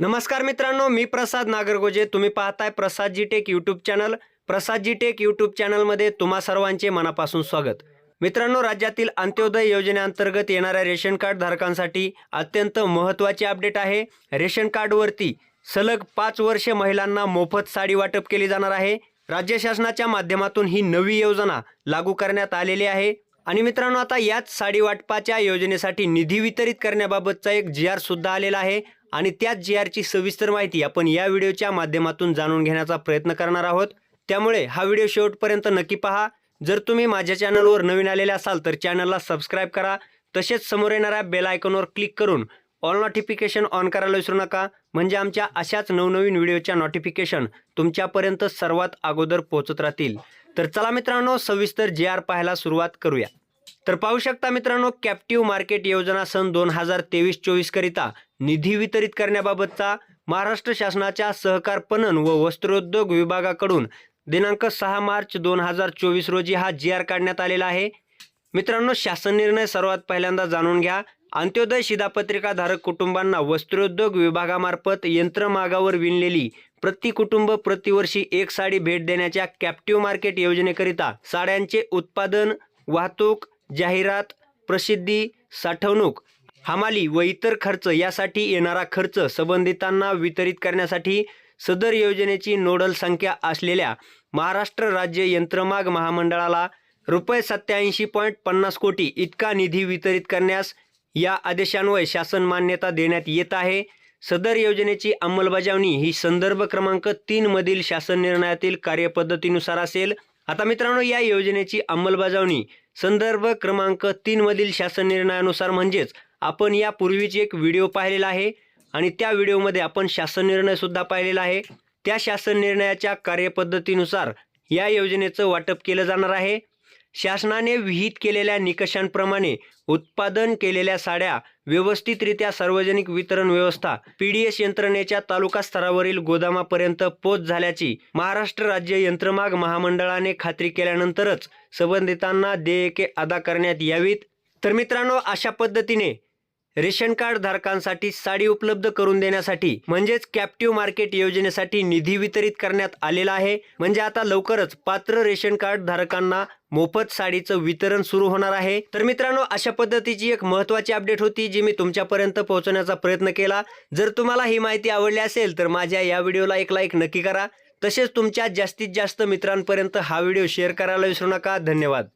नमस्कार मित्रांनो मी प्रसाद नागरगोजे. तुम्ही पाहताय Prasad G tech YouTube channel Prasad G tech YouTube चॅनलमध्ये तुम्हा सर्वांचे मनापासून स्वागत. मित्रांनो राज्यातील अंत्योदय योजनेअंतर्गत येणाऱ्या रेशन कार्ड धारकांसाठी अत्यंत महत्त्वाचे अपडेट आहे. रेशन कार्डवरती सलग पाच वर्षे महिलांना मोफत साडी वाटप केली जाणार आहे. राज्य शासनाच्या माध्यमातून ही नवी योजना लागू करण्यात आलेली आहे. आणि मित्रांनो आता याच साडी वाटपाच्या योजनेसाठी निधी वितरित करण्याबाबतचा एक जी आर सुद्धा आलेला आहे. आणि त्याच जी आरची सविस्तर माहिती आपण या व्हिडिओच्या माध्यमातून जाणून घेण्याचा प्रयत्न करणार आहोत. त्यामुळे हा व्हिडिओ शेवटपर्यंत नक्की पहा. जर तुम्ही माझ्या चॅनलवर नवीन आलेले असाल तर चॅनलला सबस्क्राईब करा. तसेच समोर येणाऱ्या बेल आयकॉनवर क्लिक करून ऑल नोटिफिकेशन ऑन करायला विसरू नका. म्हणजे आमच्या अशाच नवनवीन व्हिडिओच्या नोटिफिकेशन तुमच्यापर्यंत सर्वात अगोदर पोहोचत राहतील. तर चला मित्रांनो सविस्तर जे आर पाहायला सुरुवात करूया. तर पाहू शकता मित्रांनो कॅप्टिव्ह मार्केट योजना सन दोन हजार तेवीस चोवीस करिता निधी वितरित करण्याबाबतचा महाराष्ट्र शासनाच्या सहकार पणन व वस्त्रोद्योग विभागाकडून दिनांक सहा मार्च दोन हजार चोवीस रोजी हा जी आर काढण्यात आलेला आहे. मित्रांनो शासन निर्णय सर्वात पहिल्यांदा जाणून घ्या. अंत्योदय शिधापत्रिका धारक कुटुंबांना वस्त्रोद्योग विभागामार्फत यंत्रमागावर विणलेली प्रति कुटुंब प्रतिवर्षी एक साडी भेट देण्याच्या कॅप्टिव्ह मार्केट योजनेकरिता साड्यांचे उत्पादन वाहतूक जाहिरात प्रसिद्धी साठवणूक हमाली व इतर खर्च यासाठी येणारा खर्च संबंधितांना वितरित करण्यासाठी सदर योजनेची नोडल संख्या असलेल्या महाराष्ट्र राज्य यंत्रमाग महामंडळाला रुपये सत्याऐंशी पॉईंट पन्नास कोटी इतका निधी वितरित करण्यास या आदेशान्वये शासन मान्यता देण्यात येत आहे. सदर योजनेची अंमलबजावणी ही संदर्भ क्रमांक तीन मधील शासन निर्णयातील कार्यपद्धतीनुसार असेल. आता मित्रांनो या योजनेची अंमलबजावणी संदर्भ क्रमांक तीन मधील शासन निर्णयानुसार म्हणजेच आपण यापूर्वीच एक व्हिडिओ पाहिलेला आहे आणि त्या व्हिडिओमध्ये आपण शासन निर्णय सुद्धा पाहिलेला आहे. त्या शासन निर्णयाच्या कार्यपद्धतीनुसार या योजनेचं वाटप केलं जाणार आहे. शासनाने विहित केलेल्या निकषांप्रमाणे उत्पादन केलेल्या साड्या व्यवस्थितरित्या सार्वजनिक वितरण व्यवस्था पीडीएस यंत्रणेच्या तालुका स्तरावरील गोदामापर्यंत पोच झाल्याची महाराष्ट्र राज्य यंत्रमाग महामंडळाने खात्री केल्यानंतरच संबंधितांना देयके अदा करण्यात यावीत. तर मित्रांनो अशा पद्धतीने रेशन कार्ड धारकांसाठी साडी उपलब्ध करून देण्यासाठी म्हणजेच कॅप्टिव्ह मार्केट योजनेसाठी निधी वितरित करण्यात आलेला आहे. म्हणजे आता लवकरच पात्र रेशन कार्ड धारकांना मोफत साडीचं वितरण सुरू होणार आहे. तर मित्रांनो अशा पद्धतीची एक महत्त्वाची अपडेट होती जी मी तुमच्यापर्यंत पोहोचवण्याचा प्रयत्न केला. जर तुम्हाला ही माहिती आवडली असेल तर माझ्या या व्हिडिओला एक लाईक नक्की करा. तसेच तुमच्या जास्तीत जास्त मित्रांपर्यंत हा व्हिडिओ शेअर करायला विसरू नका. धन्यवाद.